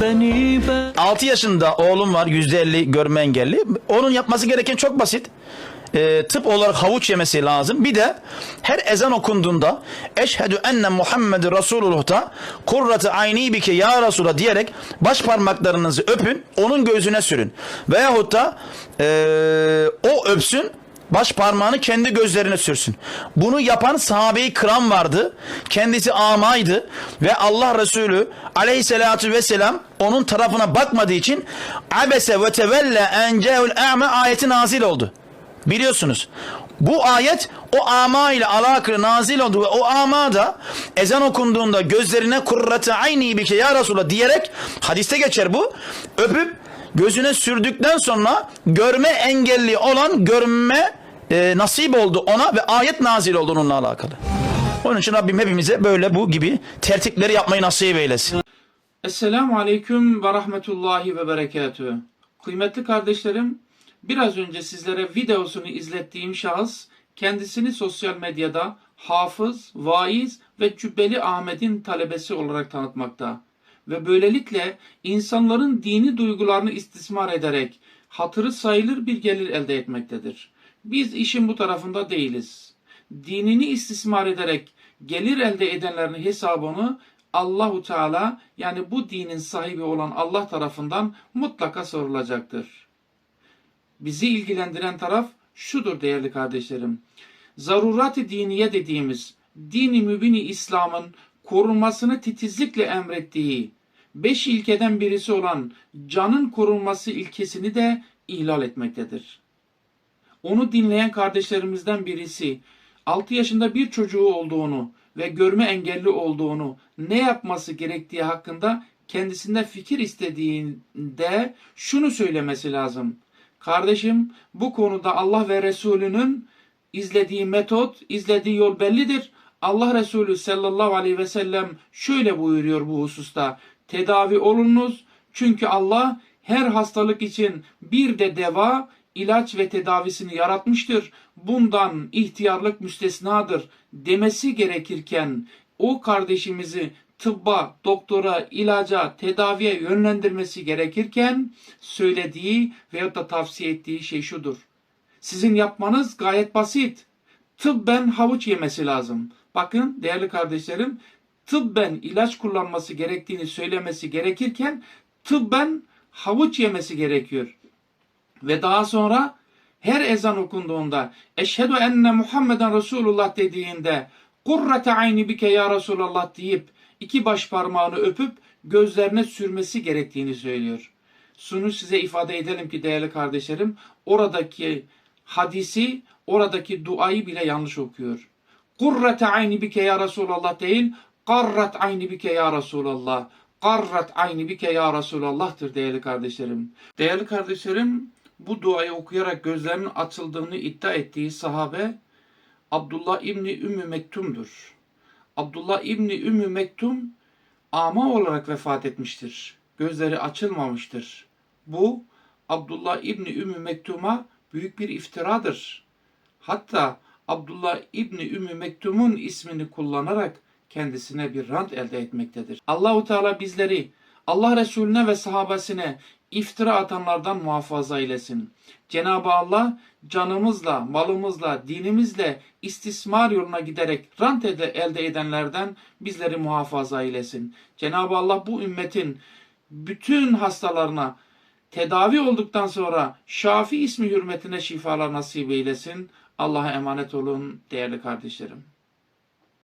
beni ben 6 yaşında oğlum var %50 görme engelli. Onun yapması gereken çok basit. Ee, tıp olarak havuç yemesi lazım. Bir de her ezan okunduğunda eşhedü enne Muhammed Resulullah'ta kurratu ayni bike ya Resul'a diyerek baş parmaklarınızı öpün onun gözüne sürün. Veyahut da ee, o öpsün baş parmağını kendi gözlerine sürsün. Bunu yapan sahabeyi kram vardı. Kendisi amaydı ve Allah Resulü aleyhissalatu vesselam onun tarafına bakmadığı için abese ve tevelle enceul a'me ayeti nazil oldu. Biliyorsunuz. Bu ayet o ama ile alakalı nazil oldu ve o ama da ezan okunduğunda gözlerine kurrate ayni bike ya Resulallah diyerek hadiste geçer bu. Öpüp gözüne sürdükten sonra görme engelli olan görme e, nasip oldu ona ve ayet nazil oldu onunla alakalı. Onun için Rabbim hepimize böyle bu gibi tertipleri yapmayı nasip eylesin. Esselamu Aleyküm ve Rahmetullahi ve Berekatühü. Kıymetli kardeşlerim, biraz önce sizlere videosunu izlettiğim şahıs, kendisini sosyal medyada hafız, vaiz ve Cübbeli Ahmet'in talebesi olarak tanıtmakta. Ve böylelikle insanların dini duygularını istismar ederek hatırı sayılır bir gelir elde etmektedir. Biz işin bu tarafında değiliz. Dinini istismar ederek gelir elde edenlerin hesabını Allahu Teala yani bu dinin sahibi olan Allah tarafından mutlaka sorulacaktır. Bizi ilgilendiren taraf şudur değerli kardeşlerim. Zarurat-ı diniye dediğimiz dini mübini İslam'ın korunmasını titizlikle emrettiği beş ilkeden birisi olan canın korunması ilkesini de ihlal etmektedir. Onu dinleyen kardeşlerimizden birisi 6 yaşında bir çocuğu olduğunu ve görme engelli olduğunu ne yapması gerektiği hakkında kendisinde fikir istediğinde şunu söylemesi lazım. Kardeşim bu konuda Allah ve Resulünün izlediği metot, izlediği yol bellidir. Allah Resulü sallallahu aleyhi ve sellem şöyle buyuruyor bu hususta. Tedavi olunuz çünkü Allah her hastalık için bir de deva, ilaç ve tedavisini yaratmıştır. Bundan ihtiyarlık müstesnadır demesi gerekirken o kardeşimizi tıbba, doktora, ilaca, tedaviye yönlendirmesi gerekirken söylediği veyahut da tavsiye ettiği şey şudur. Sizin yapmanız gayet basit. Tıbben havuç yemesi lazım. Bakın değerli kardeşlerim, tıbben ilaç kullanması gerektiğini söylemesi gerekirken tıbben havuç yemesi gerekiyor. Ve daha sonra her ezan okunduğunda eşhedü enne Muhammeden Resulullah dediğinde kurrate ayni bike ya Resulallah deyip iki baş parmağını öpüp gözlerine sürmesi gerektiğini söylüyor. Şunu size ifade edelim ki değerli kardeşlerim oradaki hadisi oradaki duayı bile yanlış okuyor. Kurrate ayni bike ya Resulallah değil karrat ayni bike ya Resulallah. Karrat ayni bike ya Resulallah'tır değerli kardeşlerim. Değerli kardeşlerim bu duayı okuyarak gözlerinin açıldığını iddia ettiği sahabe Abdullah İbni Ümmü Mektum'dur. Abdullah İbni Ümmü Mektum ama olarak vefat etmiştir. Gözleri açılmamıştır. Bu Abdullah İbni Ümmü Mektum'a büyük bir iftiradır. Hatta Abdullah İbni Ümmü Mektum'un ismini kullanarak kendisine bir rant elde etmektedir. Allahu Teala bizleri Allah Resulüne ve sahabesine iftira atanlardan muhafaza eylesin. Cenab-ı Allah canımızla, malımızla, dinimizle istismar yoluna giderek rant elde edenlerden bizleri muhafaza eylesin. Cenab-ı Allah bu ümmetin bütün hastalarına tedavi olduktan sonra Şafi ismi hürmetine şifalar nasip eylesin. Allah'a emanet olun değerli kardeşlerim.